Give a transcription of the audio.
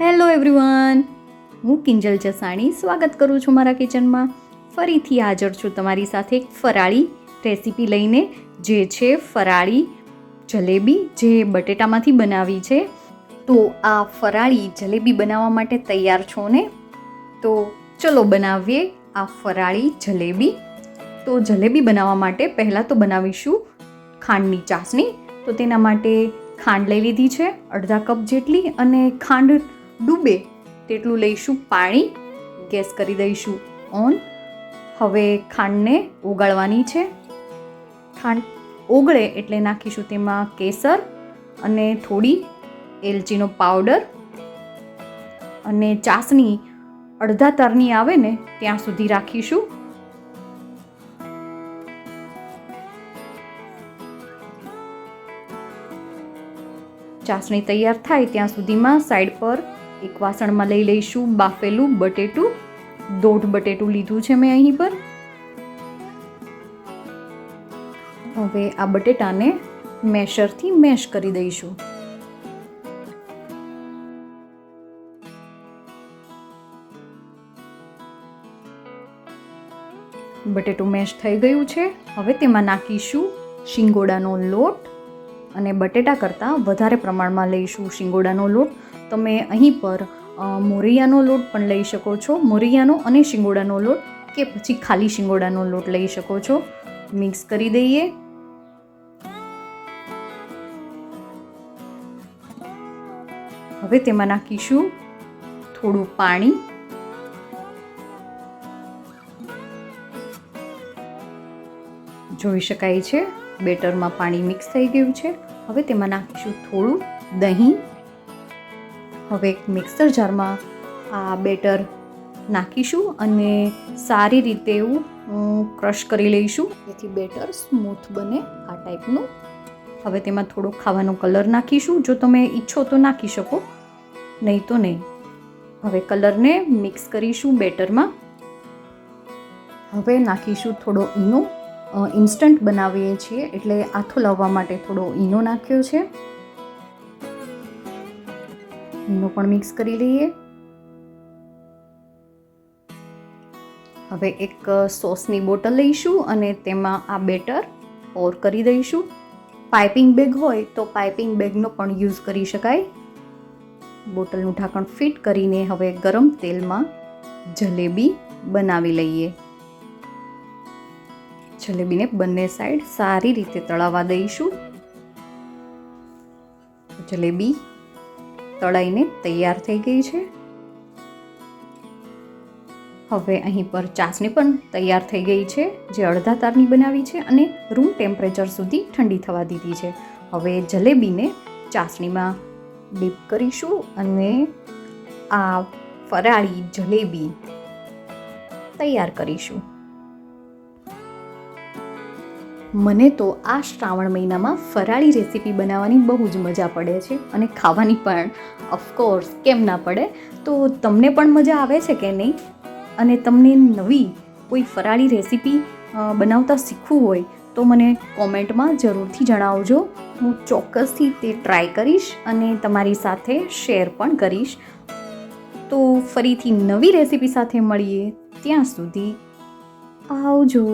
Hello everyone હું કિંજલ જસાણી સ્વાગત કરું છું મારા કિચનમાં. ફરીથી હાજર છું તમારી સાથે એક ફરાળી રેસીપી લઈને, જે છે ફરાળી જલેબી જે બટેટામાંથી બનાવી છે. તો આ ફરાળી જલેબી બનાવવા માટે તૈયાર છો ને? તો ચલો બનાવીએ આ ફરાળી જલેબી. તો જલેબી બનાવવા માટે પહેલાં તો બનાવીશું ખાંડની ચાસણી. તો તેના માટે ખાંડ લઈ લીધી છે, અડધા કપ જેટલી, અને ખાંડ ડૂબે તેટલું લઈશું પાણી, ગેસ કરી દઈશું ઓન. હવે ખાંડને ઓગાળવાની છે. ખાંડ ઓગળે એટલે નાખીશું તેમાં કેસર અને થોડી એલચીનો પાવડર. અને ચાસણી અડધા તરની આવે ને ત્યાં સુધી રાખીશું. ચાસણી તૈયાર થાય ત્યાં સુધીમાં સાઈડ પર એક વાસણમાં લઈ લઈશું બાફેલું બટેટું. દોઢ બટેટું લીધું છે મેં અહીં પર. હવે આ બટેટાને મેશરથી મેશ કરી દઈશું. બટેટું મેશ થઈ ગયું છે. હવે તેમાં નાખીશું શિંગોડાનો લોટ. અને બટેટા કરતાં વધારે પ્રમાણમાં લઈશું શિંગોડાનો લોટ. તમે અહીં પર મોરૈયાનો લોટ પણ લઈ શકો છો. મોરૈયાનો અને શિંગોડાનો લોટ કે પછી ખાલી શિંગોડાનો લોટ લઈ શકો છો. મિક્સ કરી દઈએ. હવે તેમાં નાખીશું થોડું પાણી. જોઈ શકાય છે? બેટરમાં પાણી મિક્સ થઈ ગયું છે. હવે તેમાં નાખીશું થોડું દહીં. હવે મિક્સર જારમાં આ બેટર નાખીશું અને સારી રીતે એવું ક્રશ કરી લઈશું. જેથી બેટર સ્મૂથ બને આ ટાઈપનું. હવે તેમાં થોડો ખાવાનો કલર નાખીશું. જો તમે ઈચ્છો તો નાખી શકો, નહીં તો નહીં. હવે કલરને મિક્સ કરીશું બેટરમાં. હવે નાખીશું થોડો ઈનો. ઇન્સ્ટન્ટ બનાવીએ છીએ એટલે આથો લાવવા માટે થોડો ઈનો નાખ્યો છે. ઈનો પણ મિક્સ કરી લઈએ. હવે એક સોસની બોટલ લઈશું અને તેમાં આ બેટર ઓર કરી દઈશું. પાઇપિંગ બેગ હોય તો પાઇપિંગ બેગનો પણ યુઝ કરી શકાય. બોટલનું ઢાંકણ ફિટ કરીને હવે ગરમ તેલમાં જલેબી બનાવી લઈએ. જલેબીને બંને સાઈડ સારી રીતે તળાવવા દઈશું. જલેબી તળાઈને તૈયાર થઈ ગઈ છે. હવે અહીં પર ચાસણી પણ તૈયાર થઈ ગઈ છે, જે અડધા તારની બનાવી છે અને રૂમ ટેમ્પરેચર સુધી ઠંડી થવા દીધી છે. હવે જલેબીને ચાસણીમાં ડીપ કરીશું અને આ ફરાળી જલેબી તૈયાર કરીશું. મને તો આ શ્રાવણ મહિનામાં ફરાળી રેસીપી બનાવવાની બહુ જ મજા પડે છે અને ખાવાની પણ ઓફકોર્સ કેમ ના પડે? તો તમને પણ મજા આવે છે કે નહીં? અને તમને નવી કોઈ ફરાળી રેસીપી બનાવતા શીખવું હોય, તો મને કોમેન્ટમાં જરૂરથી જણાવજો. હું ચોક્કસથી તે ટ્રાય કરીશ અને તમારી સાથે શેર પણ કરીશ. તો ફરીથી નવી રેસીપી સાથે મળીએ ત્યાં સુધી આવજો.